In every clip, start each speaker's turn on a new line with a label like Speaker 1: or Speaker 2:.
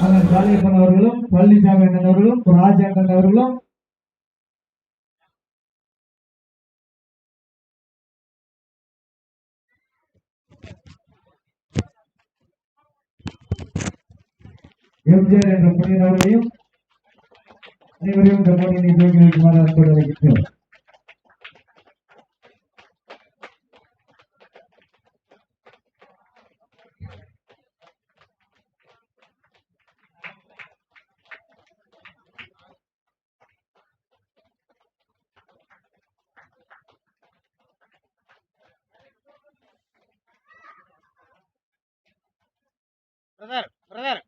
Speaker 1: அண்ணன் ஜாலியப்பன் அவர்களும் பழனிசாமி அண்ணன் அவர்களும் ராஜா அண்ணன் அவர்களும் எம்ஜிஆர் என்ற புனித அவர்களையும் அனைவரையும் இந்த போட்டியினை துவக்கி வைக்குமாறு அன்போடு அழைக்கின்றோம்
Speaker 2: பிரதர் பிரதர்.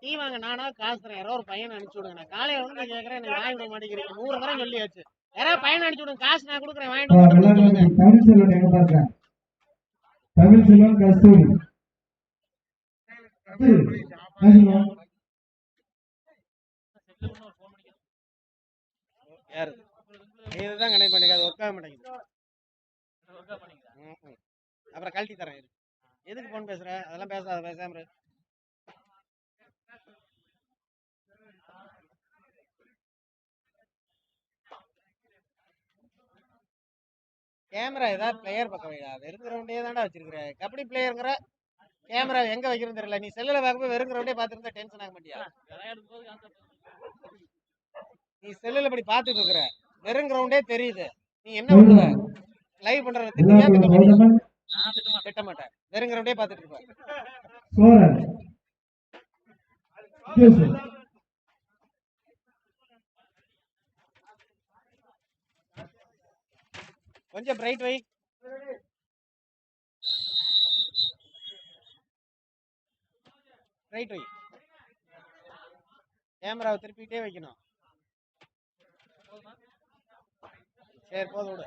Speaker 2: டீ வாங்க நானா காசு தரேன். யாரோ ஒரு பையனை அனுப்பிச்சு விடுங்க. நான் காலையில வந்து நான் கேட்கறேன் நீங்க வாங்கி விட மாட்டேங்கிறீங்க. நூறு தடவை சொல்லியாச்சு. யாராவது பையனை அனுப்பிச்சு விடுங்க. காசு நான் கொடுக்குறேன். வாங்கிட்டு.
Speaker 1: தமிழ் செல்வன் எங்க பாருங்க. தமிழ் செல்வன் கஸ்தூரி.
Speaker 2: யாரு? இதுதான் கனெக்ட் பண்ணிக்காது. ஒர்க் ஆக மாட்டேங்குது. அப்புறம் கழட்டி தரேன். எதுக்கு போன் பேசுற? அதெல்லாம் பேசாத பேசாம கேமரா ஏதாவது பிளேயர் பக்கம் வைடா. வெறும் கிரவுண்டே தான்டா வச்சிருக்கிற. கபடி பிளேயருங்கிற கேமரா எங்க வைக்கிறது தெரியல. நீ செல்லுல பார்க்கும்போது வெறும் கிரவுண்டே பார்த்துருந்தா டென்ஷன் ஆக மாட்டியா? நீ செல்லுல இப்படி பார்த்துட்டு இருக்கிற. வெறும் கிரவுண்டே தெரியுது. நீ என்ன பண்ணுவ? லைவ் பண்றத திட்டியா திட்ட
Speaker 1: வெள்ளாளர்
Speaker 2: திட்ட மாட்டேன் கிரவுண்டே பார்த்துட்டு இருப்ப
Speaker 1: சோழன். ஜோசு.
Speaker 2: கொஞ்சம் பிரைட் வை. பிரைட் வை. கேமராவை திருப்பிக்கிட்டே வைக்கணும். சரி போதும் விடு.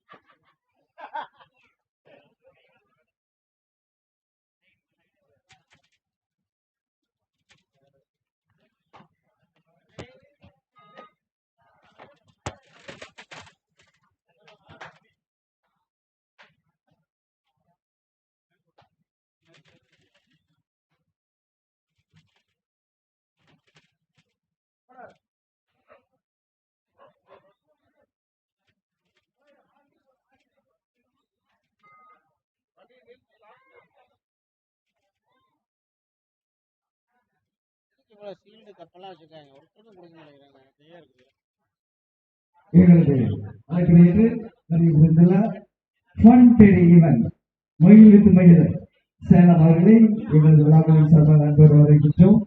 Speaker 2: கூட சீல்டு கப்பெல்லாம் வச்சிருக்காங்க. ஒருத்தரும் கொடுக்க மாட்டேங்கிறாங்க. அப்படியே இருக்குது.
Speaker 1: எங்களது அழைக்கிறேன் ஃபன் டெடி ஈவென்ட் மயில் வித்து மயில். சேலம் அவர்களை இவரது விழாக்களின் சார்பாக அன்போடு வரவேற்கின்றோம்.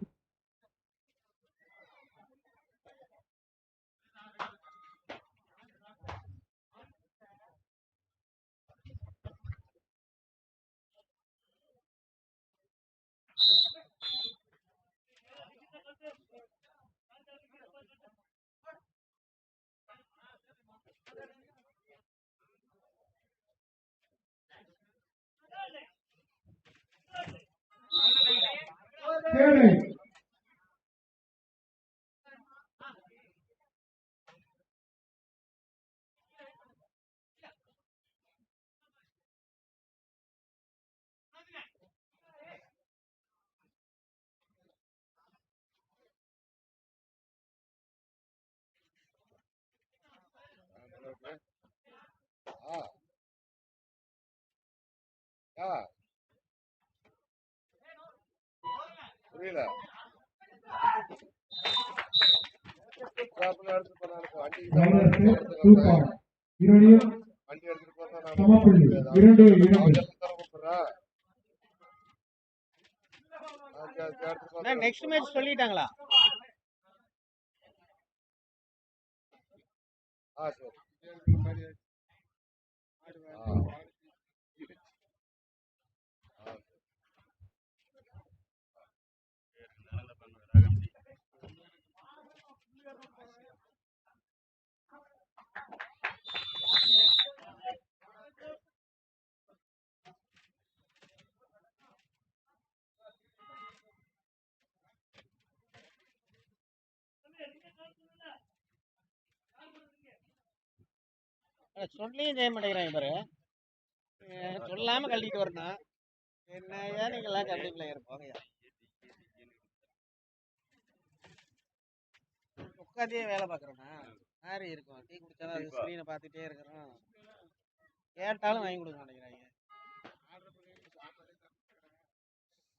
Speaker 3: தேடு
Speaker 1: Ah.
Speaker 3: Ah. தர கூப்பிடுறா? எடுத்துட்டு போனா
Speaker 2: நெக்ஸ்ட் மேட்ச் சொல்லிட்டாங்களா?
Speaker 3: ஆ சரி.
Speaker 2: சொல்லியும் செய்ய மாட்டேங்கிறாங்க பாரு. சொல்லாம கழட்டிட்டு வரணும். என்னையா நீங்களாம் கபடி பிளேயர் போங்கயா உட்காந்தே வேலை பார்க்குறோண்ணா மாதிரி இருக்கும். டீ குடிச்சாலும் அது ஸ்க்ரீனை பார்த்துட்டே இருக்கிறோம். கேட்டாலும் வாங்கி கொடுக்க மாட்டேங்கிறாங்க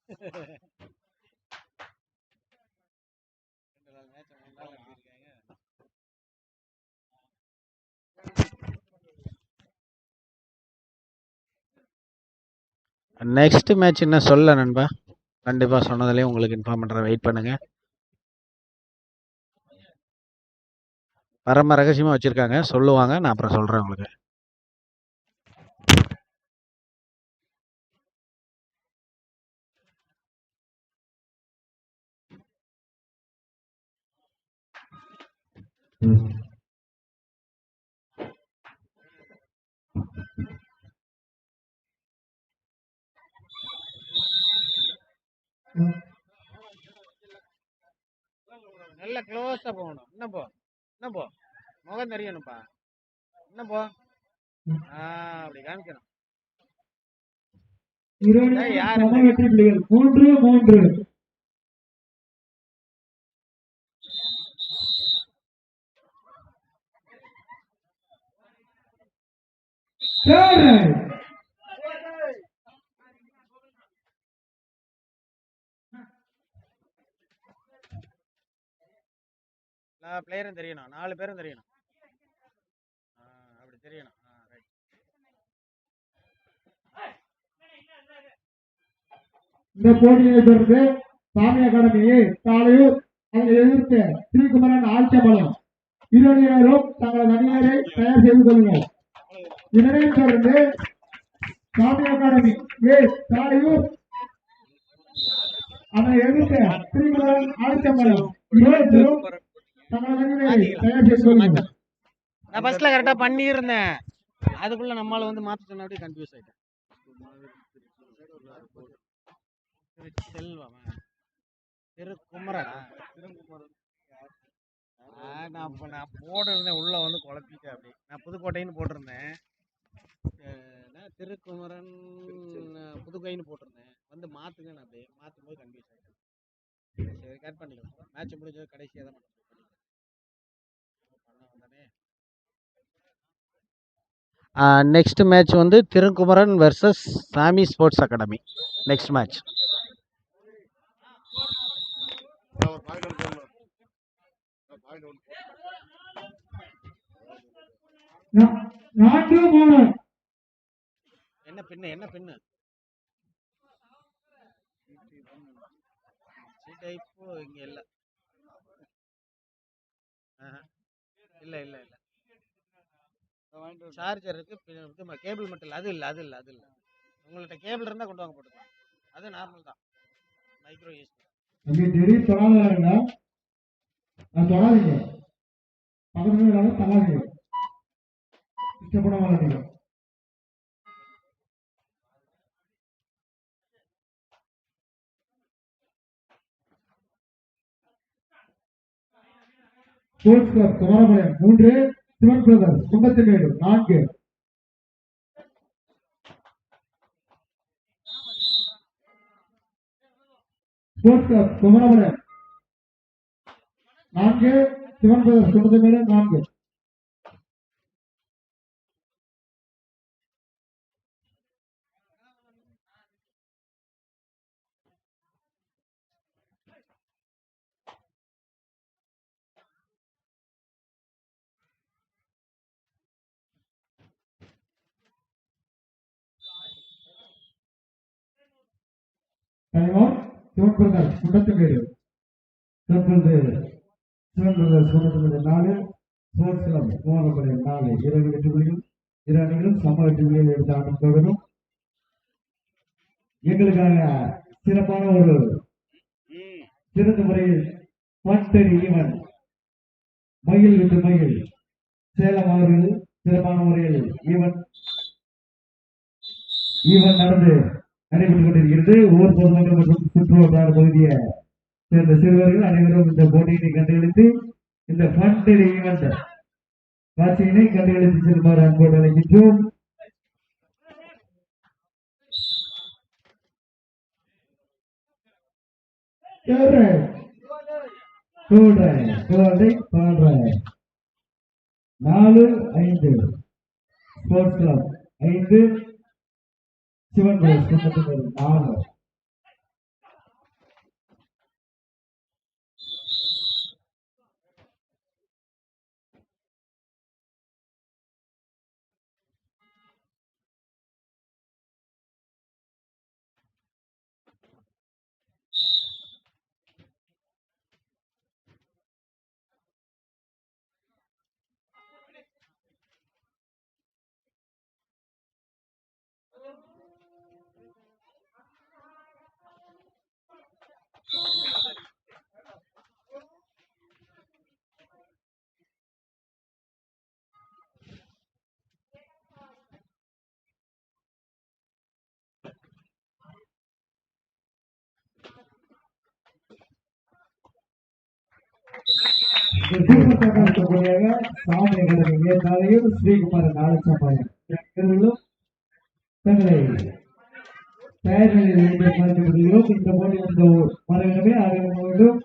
Speaker 2: ரெண்டு நாள் மேட்ச் மூணு நாள் நடத்திருக்காங்க நெக்ஸ்ட் மேட்ச் என்ன சொல்ல நண்பா? கண்டிப்பாக சொன்னதுலேயே உங்களுக்கு இன்ஃபார்ம் பண்ணுறேன் வெயிட் பண்ணுங்க. பரம ரகசியமாக வச்சுருக்காங்க. சொல்லுவாங்க. நான் அப்புறம் சொல்கிறேன் உங்களுக்கு. நல்ல க்ளோஸாக போகணும். இன்னும் போ? இன்னும் போ? முகம் தெரியணும்ப்பா இன்னும் போ? அப்படி காமிக்கணும்.
Speaker 1: மூன்று மூன்று.
Speaker 2: பிளேயரும் தெரியணும். நாலு பேரும் தெரியணும். அப்படி தெரியணும். ஆ ரைட்
Speaker 1: இந்த போட்டியை தொடர்ந்து சாமி அகாடமியை தாலையூர் அதை எதிர்த்து திருக்குமரன் ஆட்சபலம் இரு தங்களது அணியரை தயார் செய்து கொள்ளுங்கள். இதனைத் தொடர்ந்து சாமி அகாடமி ஏ தாலையூர் அதை எதிர்த்து திருக்குமரன் ஆட்சபலம் இருவரும்
Speaker 2: நான் ஃபர்ஸ்ட்ல கரெக்டாக பண்ணியிருந்தேன். அதுக்குள்ள நம்மளால வந்து மாற்ற சொன்ன அப்படியே கன்ஃபியூஸ் ஆயிட்டேன். செல்வமா திரு குமரனா ஆ, நான் இப்போ நான் போட்டிருந்தேன். உள்ள வந்து குழப்பிட்டேன் அப்படி நான் புதுக்கோட்டைன்னு போட்டிருந்தேன். திருக்குமரன் அஹ், புதுக்கோயின்னு போட்டிருந்தேன். வந்து மாத்துங்க நான் அப்படியே மாற்றும் போது கன்ஃபியூஸ் ஆயிட்டேன். சரி கட் பண்ணிக்கலாம். மேட்ச் முடிஞ்சது கடைசியாக தான் நெக்ஸ்ட் மேட்ச் வந்து Thirukumaran versus Sami sports academy next match என்ன பின்னு என்ன பின்னு? இங்க இங்கே இல்லை. இல்லை இல்லை இல்லை. சார்ஜர் இருக்கு பி- இது கேபிள் மட்டும் இல்லை அது இல்லை அது இல்லை அது இல்லை. உங்கள்கிட்ட கேபிள் இருந்தால் கொண்டு வாங்க போட்டுக்கலாம். அது நார்மல் தான். மைக்ரோ யூஸ்
Speaker 1: திடீர் தொடாதாருங்க நான் தொடாதீங்க. பக்கத்துல இல்லாம தள்ளாதீங்க இஷ்டப்பட மாட்டீங்க ஸ்போர்ட்ஸ் கிளப் குமாரபாளையம் மூன்று. சிவன் பிரதர்ஸ் கும்பத்திமேடு நான்கு ஸ்போர்ட்ஸ் கிளப் குமரபாளையம் நான்கு சிவன் பிரதர்ஸ் கும்பத்திமேடு நான்கு time out Sivan brothers Kumbathimedu தற்பொழுது சிவன் பிரதர்ஸ் கும்பத்திமேடு நாலு ஸ்போர்ட்ஸ் கிளப் குமாரபாளையம் நாலு. இரண்டு வெற்றி புள்ளிகள் இரு அணிகளும் சம வெற்றி புள்ளிகள் எடுத்து ஆட்டம் தொடரும் எங்களுக்காக சிறப்பான ஒரு சிறந்த முறையில் பட்டடி ஈவன் மயில் விட்டு மயில். சேலம் அவர்கள் சிறப்பான முறையில் ஈவன் ஈவன் நடந்து நடைபெற்றுக் கொண்டிருக்கிறது ஊர் பொதுமக்கள் மற்றும் சுற்றுவட்டார பகுதியை சேர்ந்த சிறுவர்கள் அனைவரும் இந்த போட்டியினை கண்டுகளித்து இந்த ஃபன் ஈவெண்ட் காட்சியினை கண்டுகளித்து செல்லுமாறு அன்போடு அழைக்கின்றோம். நாலு ஐந்து. ஸ்போர்ட்ஸ் கிளப் ஐந்து. చివరి రోజు అవును நாலு இருக்கக்கூடியவங்க சாமி ஸ்ரீகுமாரன் இவர்களும் தங்களை தயார்நிலையில் வைத்திருக்கிறோம் இந்த போட்டி இந்த மரங்களே அறிமுகம்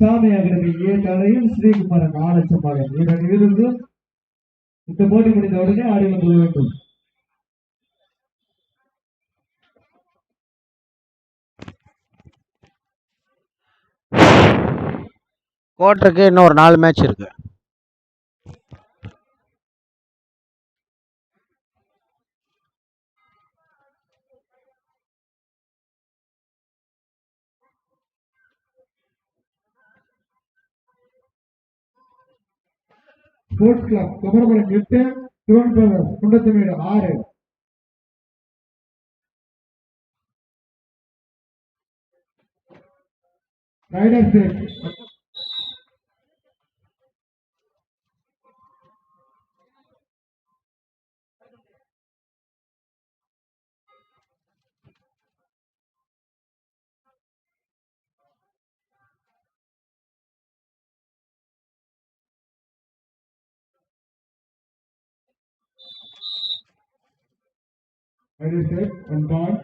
Speaker 1: சாமி அகாடமி ஏற்காலையும் ஸ்ரீகுமாரன் நாளச்சம்பாயம் இரண்டு வீரர்களும் இந்த போட்டி முடிந்த உடனே வந்து வேண்டும்.
Speaker 2: கோட்டருக்கு இன்னும் ஒரு நாலு மேட்ச் இருக்கு.
Speaker 1: ஸ்போர்ட்ஸ் கிளப் குமரகுளம் எட்டு சிவன் பிரதர்ஸ் குண்டத்துமேடு ஆறு. Riders When you said and God,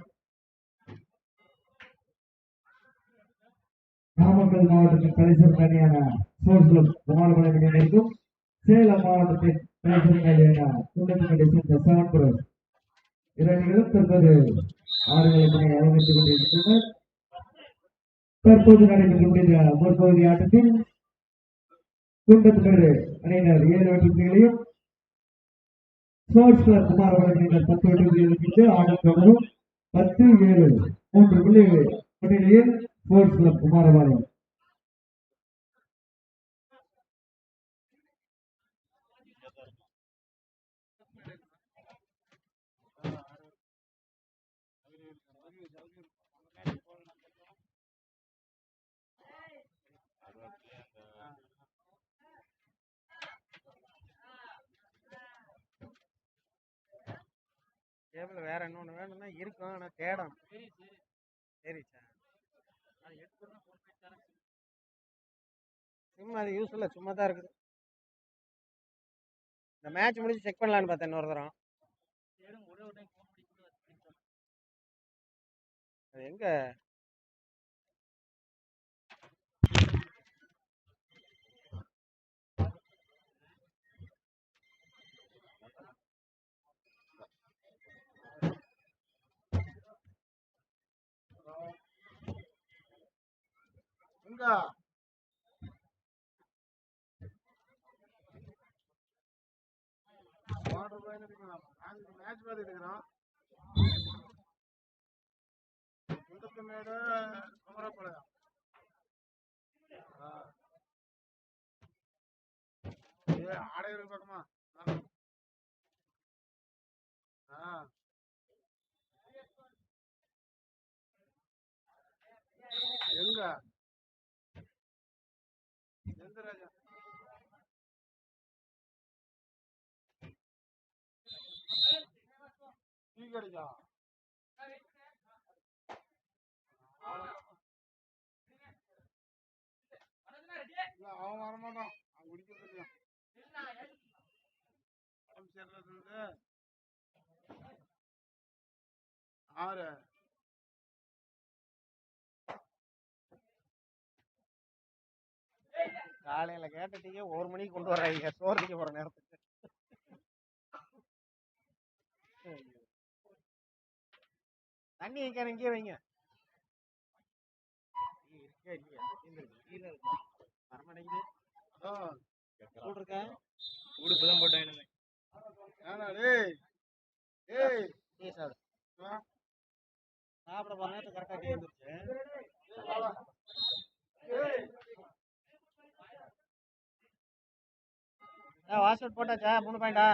Speaker 1: Namakkal மாவட்டத்தின் தலைசர் அணியான சோர்ஸ்ல கிளப் குமாரபாளையம் அணியினருக்கும் சேலம் மாவட்டத்தின் தலைசர் அணியான துண்டத்தினுடைய சேர்ந்த செவன் இரண்டு இரண்டுகளும் தற்போது ஆடுகளை அலங்கரித்துக் கொண்டிருக்கின்றனர். தற்போது நடைபெற்ற முற்பகுதி ஆட்டத்தில் துண்டத்தினர் அணியினர் ஏழு வெற்றிகளையும் ஸ்போர்ட்ஸ் குமார் அவர்கள் பத்து விட்டு பெற்று தொடரும். பத்து ஏழு மூன்று புள்ளி முன்னிலையில் ஸ்போர்ட்ஸ் குமார் அவர்கள்.
Speaker 2: டேபிள் வேற இன்னொன்று வேணும்னா இருக்கும் ஆனால் தேடும் சரிச்சா சிம் அது யூஸ் இல்லை சும்மா தான் இருக்குது. இந்த மேட்ச் முடிச்சு செக் பண்ணலான்னு பார்த்தேன் இன்னொரு தரம். அது எங்க?
Speaker 3: எங்க வாட்டர் மேட்ச் பார்த்துட்டு இருக்கிறோம் குண்டத்து மேடு குமரப்பாளையம் ஏ ஆடையர் பக்கமா. ஆ. எங்க? கிடைக்கும் அவன் வரமாட்டான். அவன் குடிக்கிறது இல்லையா? சேர்றது ஆறு
Speaker 2: காலையில கேட்டுட்டீங்க ஒரு மணிக்கு கொண்டு வர்றாங்க சோறு போற நேரத்துக்கு.
Speaker 3: ஆ
Speaker 2: சூடு இருக்கா
Speaker 4: உடுப்பு தான் போட்டேன்
Speaker 2: சாப்பிடு
Speaker 3: ஆ.
Speaker 2: சாப்பிட போற நேரத்துக்கு கரெக்டாக டீ வந்துருச்சு.
Speaker 3: ஏய்
Speaker 2: வாட்ஸ்அப் போட்டாச்சா? மூணு பாயிண்டா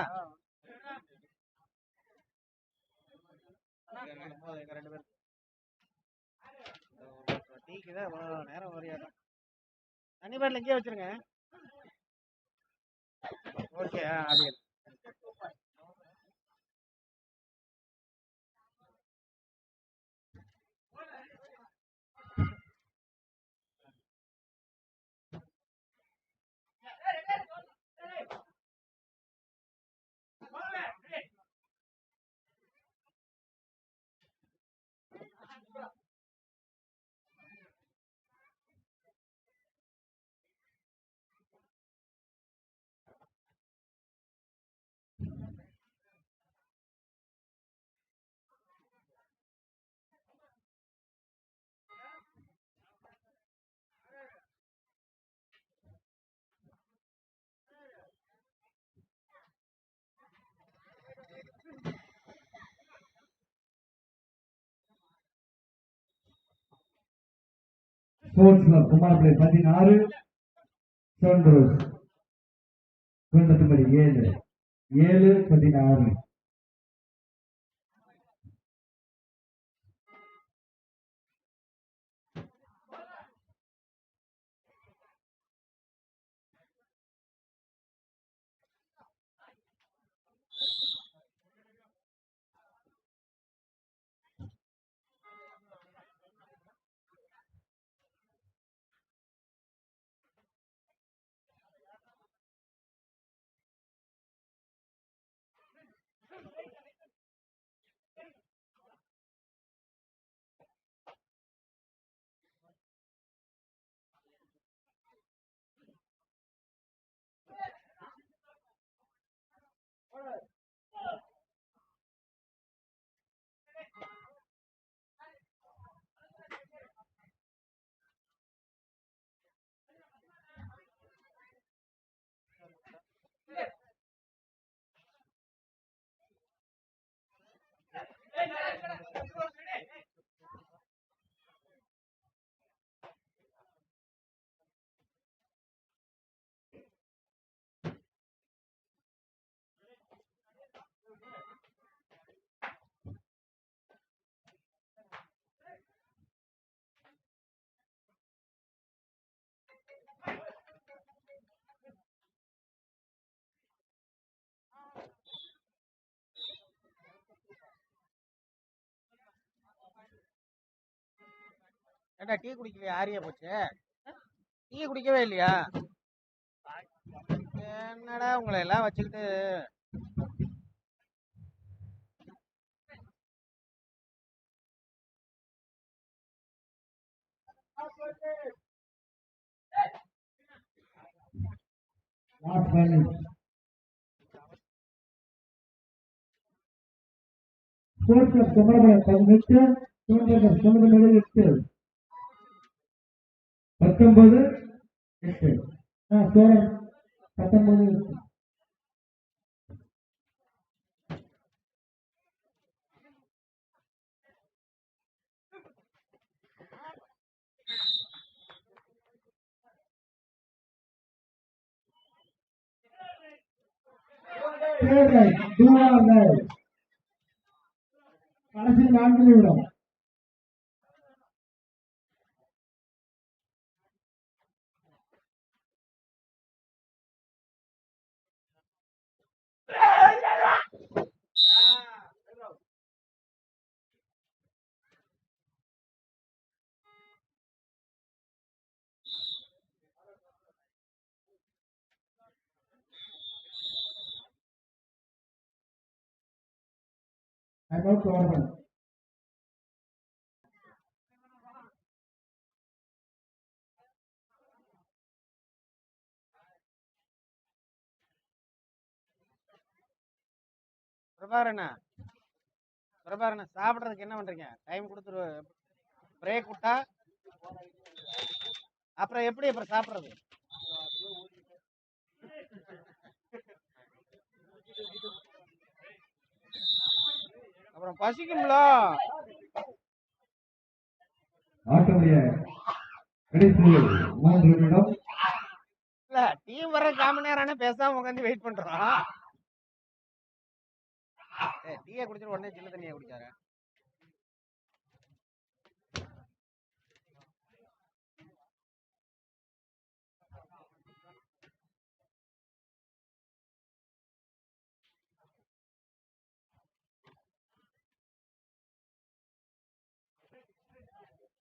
Speaker 2: ரெண்டு பேரும் டீக்கு தான் இவ்வளோ நேரம் வரையாதான் தண்ணி பாட்டில் இங்கேயே வச்சிருங்க. ஓகே ஆ அது
Speaker 1: ஸ்போர்ட்ஸ் கிளப் குமாரப்பிள்ளை பதினாறு சோன்ரோஸ் குண்டத்துமடி ஏழு. ஏழு பதினாறு.
Speaker 2: ஏண்டா டீ குடிக்கலையா? ஆரியா போச்சு? டீ குடிக்கவே இல்லையா? என்னடா உங்களை எல்லாம் வச்சுக்கிட்டு?
Speaker 1: ஸ்போர்ட்ஸ் கிளப் குமரப்பிள்ளை பதினெட்டு குண்டத்துமடி எட்டு பத்தொன்பது எட்டு. ஆ சோழன் பத்தொன்பது கடைசி நான்கு நிமிடம். டைம் அவுட் டோர்னமெண்ட்
Speaker 2: சாப்பிட்றதுக்கு என்ன பண்றீங்க? டைம் கொடுத்துரு. பிரேக் விட்டா? அப்புறம் எப்படி அப்புறம் சாப்பிட்றது? அப்புறம் பசிக்கும்ல.
Speaker 1: ஆட்டமுடைய கடைசி மூன்று நிமிடம்.
Speaker 2: இல்ல டீம் வர காம நேரம் பேசாம உட்காந்து வெயிட் பண்றோம். டீயை குடிச்சிட்டு உடனே சின்ன தண்ணியை குடிச்சாரு.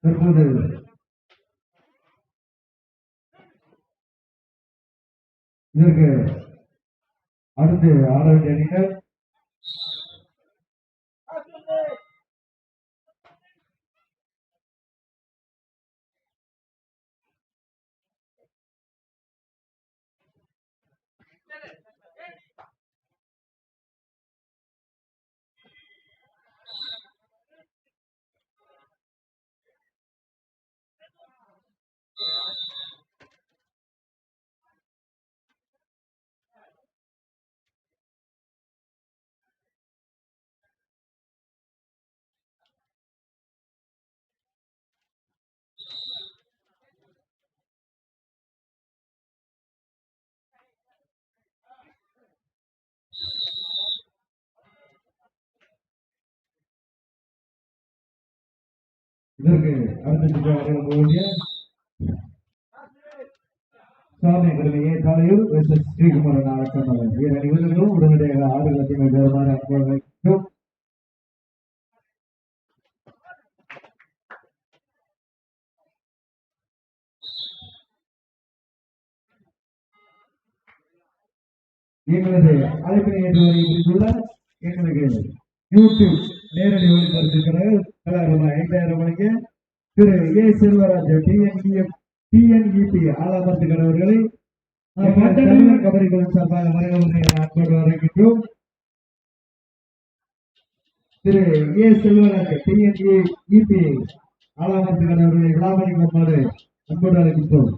Speaker 1: தற்போது இதற்கு அடுத்து ஆட வேண்டிய அணியினர் இதற்கு அடுத்த வேண்டிய சாமி கருமையை தலையூர் இரு உடனடியாக ஆறு லட்சம் அன்போடு வைக்கும் எங்களது அழைப்பினை ஏற்று வருகின்ற எங்களுக்கு யூடியூப் நேரடி ஒளிபரப்பிருக்கிறது கலாரூபா ஐந்தாயிரம் மணிக்கு திரு ஏ செல்வராஜ் டிஎன்இஎஃப் டிஎன்இபி ஆலாமரத்துக்கர் அவர்களை தமிழர் கபடி குழு சார்பாக மறைமுறை அன்போடு வரவேற்கிறோம் திரு ஏ செல்வராஜ் டிஎன்இபி ஆலாமரத்துக்கர் அவர்களை விழாமணி கொண்டாடு அன்போடு அழைக்கின்றோம்.